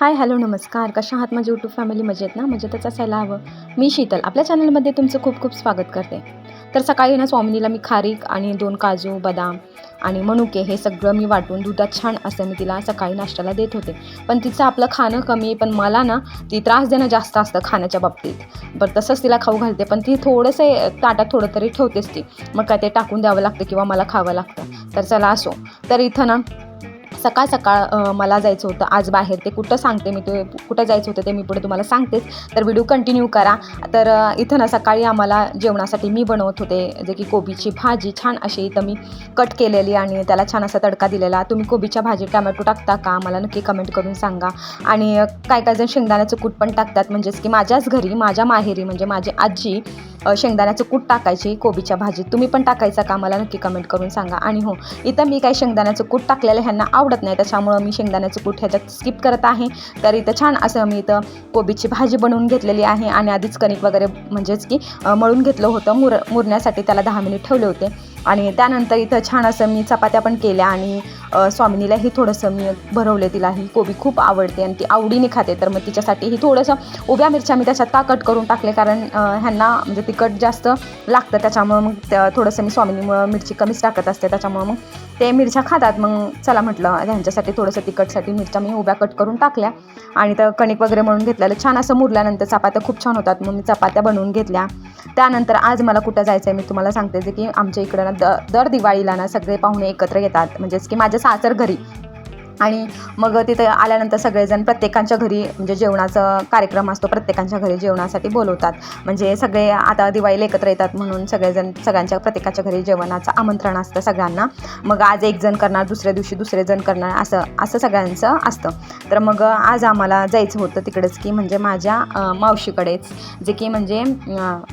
Hi hello नमस्कार. कशा आहात? माझी यूट्यूब फॅमिली मजेत ना? मजेतच असायला हवं. मी शीतल. आपल्या चॅनलमध्ये तुमचं खूप खूप स्वागत करते. तर सकाळी ना स्वामिनीला मी खारीक आणि दोन काजू बदाम आणि मनुके हे सगळं मी वाटून दुधात छान असं मी तिला सकाळी नाश्त्याला देत होते. पण तिचं आपलं खाणं कमी आहे पण मला ना ती त्रास देणं जास्त असतं खाण्याच्या बाबतीत. बरं तसंच तिला खाऊ घालते पण ती थोडंसं ताटात थोडं तरी ठेवतेच ती. मग काय ते टाकून द्यावं लागतं किंवा मला खावं लागतं. तर चला असो. तर इथं ना सकाळ सकाळ मला जायचं होतं. आज बाहेर ते कुठं सांगते मी ते कुठं जायचं होतं ते मी पुढे तुम्हाला सांगतेच. तर व्हिडिओ कंटिन्यू करा. तर इथं ना सकाळी आम्हाला जेवणासाठी मी बनवत होते. जे की कोबीची भाजी छान अशी इथं मी कट केलेली आणि त्याला छान असा तडका दिलेला. तुम्ही कोबीच्या भाजी टमॅटो टाकता का? मला नक्की कमेंट करून सांगा. आणि काय काय जण शेंगदाण्याचं कूट पण टाकतात. म्हणजेच की माझ्याच घरी माझ्या माहेरी म्हणजे माझी आजी शेंगदाण्याचं कूट टाकायची कोबीच्या भाजीत. तुम्ही पण टाकायचा का? मला नक्की कमेंट करून सांगा. आणि हो इथं मी काही शेंगदाण्याचं कूट टाकलेलं ह्यांना आवडत नाही. त्याच्यामुळं मी शेंगदाण्याचं कूट ह्याच्यात स्किप करत आहे. तर इथं छान असं मी इथं कोबीची भाजी बनवून घेतलेली आहे आणि आधीच कणिक वगैरे म्हणजेच की मळून घेतलं होतं. मुर मुरण्यासाठी त्याला दहा मिनिट ठेवले होते. आणि त्यानंतर इथं छान असं मी चपात्या पण केल्या आणि स्वामिनीलाही थोडंसं मी भरवले तिला. ही कोबी खूप आवडते आणि ती आवडीने खाते. तर मग तिच्यासाठी ही थोडंसं उभ्या मिरच्या मी त्याच्यात ताकट करून टाकले कारण ह्यांना म्हणजे तिखट जास्त लागतं. त्याच्यामुळं मग त्या- थोडंसं मी स्वामिनीमुळं मिरची कमीच टाकत असते. त्याच्यामुळं मग ते मिरच्या खातात. मग चला म्हटलं ह्यांच्यासाठी थोडंसं तिखटसाठी मिरच्या मी उभ्या कट करून टाकल्या. आणि तर कणिक वगैरे म्हणून घेतलेलं. छान असं मुरल्यानंतर चपात्या खूप छान होतात. मग मी चपात्या बनवून घेतल्या. त्यानंतर आज मला कुठं जायचं आहे मी तुम्हाला सांगते. जे की आमच्या इकडं ना द दर दिवाळीला ना सगळे पाहुणे एकत्र येतात. म्हणजेच की माझ्या सासर घरी आणि मग तिथे आल्यानंतर सगळेजण प्रत्येकांच्या घरी म्हणजे जेवणाचा कार्यक्रम असतो प्रत्येकांच्या घरी जेवणासाठी बोलवतात. म्हणजे सगळे आता दिवाळीला एकत्र येतात म्हणून सगळेजण सगळ्यांच्या प्रत्येकाच्या घरी जेवणाचं आमंत्रण असतं सगळ्यांना. मग आज एक जण करणार दुसऱ्या दिवशी दुसरे जण करणार असं असं सगळ्यांचं असतं. तर मग आज आम्हाला जायचं होतं तिकडेच की म्हणजे माझ्या मावशीकडेच. जे की म्हणजे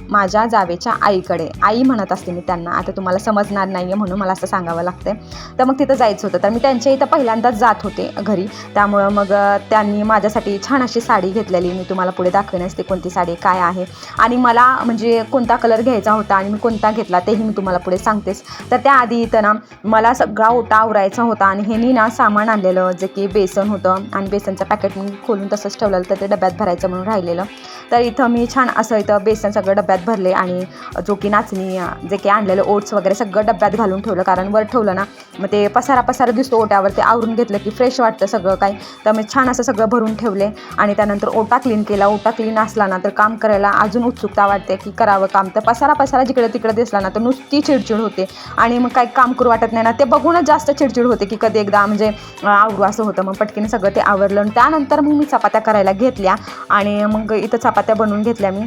माझ्या जावेच्या आईकडे. आई म्हणत असते मी त्यांना आता तुम्हाला समजणार नाही आहे म्हणून मला असं सांगावं लागतं तर मग तिथं जायचं होतं. तर मी त्यांच्या इथं पहिल्यांदाच जा जात होते घरी. त्यामुळं मग त्यांनी माझ्यासाठी छान अशी साडी घेतलेली. मी तुम्हाला पुढे दाखवण्यास ते कोणती साडी काय आहे. आणि मला म्हणजे कोणता कलर घ्यायचा होता आणि मी कोणता घेतला तेही मी तुम्हाला पुढे सांगतेच. तर त्याआधी इथं ना मला सगळा ओटा आवरायचा होता आणि ह्यांनी ना सामान आणलेलं जे की बेसन होतं. आणि बेसनचं पॅकेट मी खोलून तसंच ठेवलेलं तर ते डब्यात भरायचं म्हणून राहिलेलं. तर इथं मी छान असं इथं बेसन सगळं डब्यात भरले आणि जो की नाचणी जे की आणलेलं ओट्स वगैरे सगळं डब्यात घालून ठेवलं. कारण वर ठेवलं ना मग ते पसारा पसारा दिसतो ओट्यावर ते आवरून घेतलं की फ्रेश वाटतं सगळं काही. तर छान असं सगळं भरून ठेवले. आणि त्यानंतर ओटा क्लीन केला. ओटा क्लीन असला ना तर काम करायला अजून उत्सुकता वाटते की करावं काम. तर पसारा पसारा जिकडे तिकडे दिसला ना तर नुसती चिडचिड होते. आणि मग काही काम करू वाटत नाही ना ते बघूनच जास्त चिडचिड होते की कधी एकदा म्हणजे आवरू असं होतं. मग पटकीने सगळं ते आवरलं. आणि त्यानंतर मग मी चपात्या करायला घेतल्या. आणि मग इथं चपात्या बनवून घेतल्या मी.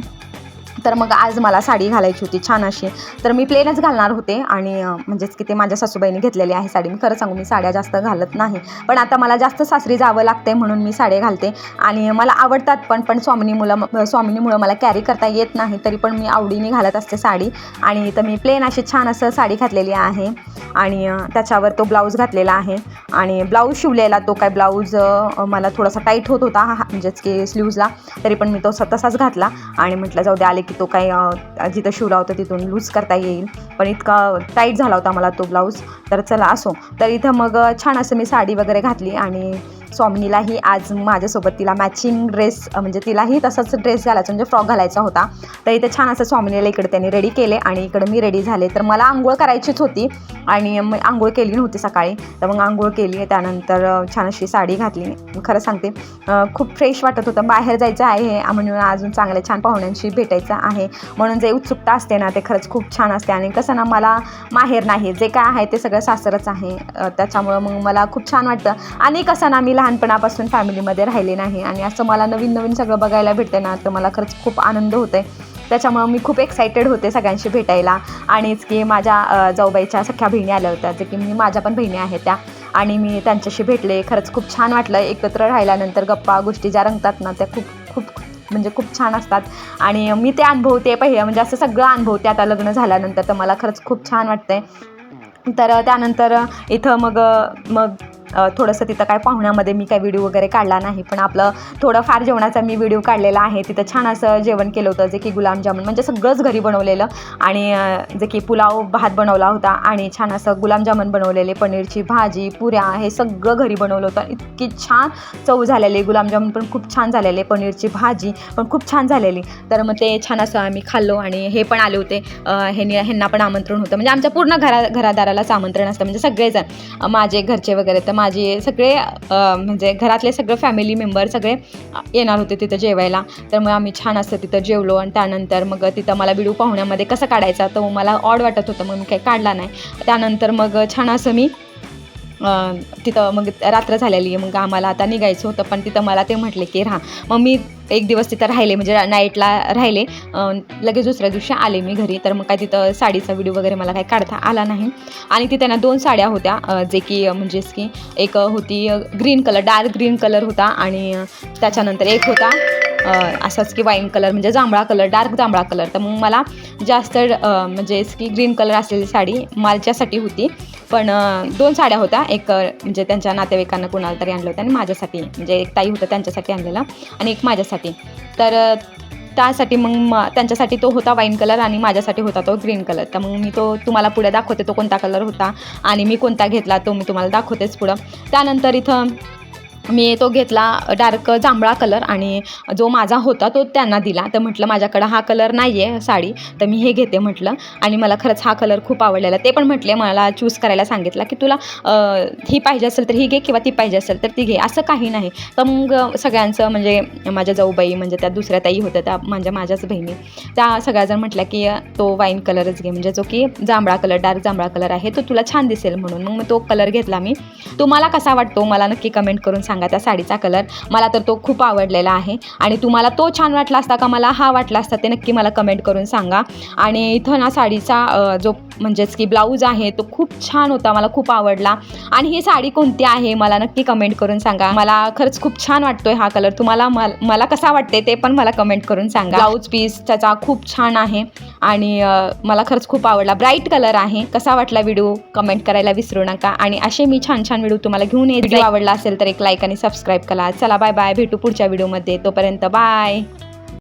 तर मग आज मला साडी घालायची होती छान अशी. तर मी प्लेनच घालणार होते आणि म्हणजेच की ते माझ्या सासूबाईने घेतलेली आहे साडी. मी खरं सांगू मी साड्या जास्त घालत नाही. पण आता मला जास्त सासरी जावं लागते म्हणून मी साडी घालते. आणि मला आवडतात पण पण स्वामिनी मुलं स्वामिनीमुळं मला कॅरी करता येत नाही. तरी पण मी आवडीने घालत असते साडी. आणि तर मी प्लेन अशी छान असं साडी घातलेली आहे. आणि त्याच्यावर तो ब्लाऊज घातलेला आहे. आणि ब्लाऊज शिवलेला तो काय ब्लाऊज मला थोडासा टाईट होत होता हा म्हणजेच की स्लीव्जला तरी पण मी तो तसाच घातला. आणि म्हटलं जाऊ दे आले की तो काही जिथं शिवला होता तिथून लूज करता येईल. पण इतका टाईट झाला होता मला तो ब्लाऊज तर चला असो. तर इथं मग छान असं मी साडी वगैरे घातली आणि स्वामिनीलाही आज माझ्यासोबत तिला मॅचिंग ड्रेस म्हणजे तिलाही तसाच ड्रेस घालायचा म्हणजे फ्रॉक घालायचा होता. तर इथे छान असं स्वामिनीला इकडे त्यांनी रेडी केले आणि इकडे मी रेडी झाले. तर मला आंघोळ करायचीच होती आणि मग आंघोळ केली नव्हती सकाळी. तर मग आंघोळ केली त्यानंतर छान अशी साडी घातली. खरं सांगते खूप फ्रेश वाटत होतं. बाहेर जायचं आहे म्हणून अजून चांगल्या छान पाहुण्यांशी भेटायचं आहे. म्हणून जे उत्सुकता असते ना ते खरंच खूप छान असते. आणि कसं ना मला माहेर नाही. जे काय आहे ते सगळं सासरच आहे. त्याच्यामुळं मग मला खूप छान वाटतं. आणि कसं ना मी लहान लहानपणापासून फॅमिलीमध्ये राहिले नाही. आणि असं मला नवीन नवीन सगळं बघायला भेटतं ना तर मला खरंच खूप आनंद होते त्याच्यामुळं मी खूप एक्सायटेड होते सगळ्यांशी भेटायला. आणिच की माझ्या जाऊबाईच्या सख्या बहिणी आल्या होत्या जे की मी माझ्या पण बहिणी आहेत त्या. आणि मी त्यांच्याशी भेटले. खरंच खूप छान वाटलं. एकत्र राहिल्यानंतर गप्पा गोष्टी ज्या रंगतात ना त्या खूप खूप म्हणजे खूप छान असतात. आणि मी ते अनुभवते पहिले. म्हणजे असं सगळं अनुभवते. आता लग्न झाल्यानंतर तर मला खरंच खूप छान वाटतंय. तर त्यानंतर इथं मग मग थोडंसं तिथं काय पाहुण्यामध्ये मी काय व्हिडिओ वगैरे काढला नाही पण आपलं थोडंफार जेवणाचा मी व्हिडिओ काढलेला आहे. तिथं छान असं जेवण केलं होतं जे की गुलाबजामुन म्हणजे सगळंच घरी बनवलेलं. आणि जे की पुलाव भात बनवला होता आणि छान असं गुलाबजामुन बनवलेले पनीरची भाजी पुऱ्या हे सगळं घरी बनवलं होतं. इतकी छान चव झालेली गुलाबजामुन पण खूप छान झालेले पनीरची भाजी पण खूप छान झालेली. तर मग ते छान असं आम्ही खाल्लो आणि हे पण आले होते. अ, ह्यांनी ह्यांना पण आमंत्रण होतं. म्हणजे आमच्या पूर्ण घरा घरादारालाच आमंत्रण असतं. म्हणजे सगळेजण माझे घरचे वगैरे तर माझे सगळे म्हणजे घरातले सगळे फॅमिली मेंबर सगळे येणार होते तिथं जेवायला. तर मग आम्ही छान असं तिथं जेवलो आणि त्यानंतर मग तिथं मला व्हिडिओ पाहुण्यामध्ये कसं काढायचा तो मला ऑड वाटत होतं मग मी काही काढला नाही. त्यानंतर मग छान असं मी तिथं मग रात्र झालेली मग आम्हाला आता निघायचं होतं पण तिथं मला ते म्हटले की राहा. मग मी एक दिवस तिथं राहिले म्हणजे नाईटला राहिले. लगेच दुसऱ्या दिवशी आले मी घरी. तर मग काय तिथं साडीचा व्हिडिओ वगैरे मला काही काढता आला नाही. आणि तिथे ना दोन साड्या होत्या जे की म्हणजेच की एक होती green colour dark green colour होता आणि त्याच्यानंतर एक होता असाच की वाईन कलर म्हणजे जांभळा कलर डार्क जांभळा कलर. तर मग मला जास्त म्हणजेच की ग्रीन कलर असलेली साडी माझ्यासाठी होती. पण दोन साड्या होत्या. एक म्हणजे त्यांच्या नातेवाईकांना कुणाला तरी आणलं होतं आणि माझ्यासाठी म्हणजे एक ताई होतं त्यांच्यासाठी आणलेला आणि एक माझ्यासाठी. तर त्यासाठी मग त्यांच्यासाठी तो होता वाईन कलर आणि माझ्यासाठी होता तो ग्रीन कलर. तर मग मी तो तुम्हाला पुढे दाखवते तो कोणता कलर होता आणि मी कोणता घेतला तो मी तुम्हाला दाखवतेच पुढं. त्यानंतर इथं मी तो घेतला डार्क जांभळा कलर आणि जो माझा होता तो त्यांना दिला. तर म्हटलं माझ्याकडं हा कलर नाही आहे साडी तर मी हे घेते म्हटलं. आणि मला खरंच हा कलर खूप आवडलेला. ते पण म्हटले मला चूज करायला सांगितला की तुला ही पाहिजे असेल तर ही घे किंवा ती पाहिजे असेल तर ती घे. असं काही नाही. तर मग सगळ्यांचं म्हणजे माझ्या जाऊबाई म्हणजे त्या दुसऱ्या ताई होत्या त्या म्हणजे माझ्याच बहिणी. त्या सगळ्याजण म्हटल्या की तो वाईन कलरच घे. म्हणजे जो की जांभळा कलर डार्क जांभळा कलर आहे तो तुला छान दिसेल म्हणून. मग मी तो कलर घेतला मी. तुम्हाला कसा वाटतो? मला नक्की कमेंट करून सांग. त्या साडीचा कलर. मला तर तो खूप आवडलेला आहे. आणि तुम्हाला तो छान वाटला असता का मला हा वाटला असता ते नक्की मला कमेंट करून सांगा. आणि इथं ना साडीचा जो म्हणजेच की ब्लाऊज आहे तो खूप छान होता मला खूप आवडला. आणि ही साडी कोणती आहे मला नक्की कमेंट करून सांगा. मला खरंच खूप छान वाटतोय हा कलर. तुम्हाला मल- कसा वाटते ते पण मला कमेंट करून सांगा. ब्लाऊज पीस त्याचा खूप छान आहे. आणि मला खरंच खूप आवडला. ब्राईट कलर आहे. कसा वाटला व्हिडिओ? कमेंट करायला विसरू नका. आणि असे मी छान छान व्हिडिओ तुम्हाला घेऊन व्हिडिओ आवडला असेल तर एक लाईक आणि सबस्क्राईब करा चला बाय बाय भेटू पुढच्या व्हिडिओमध्ये तोपर्यंत बाय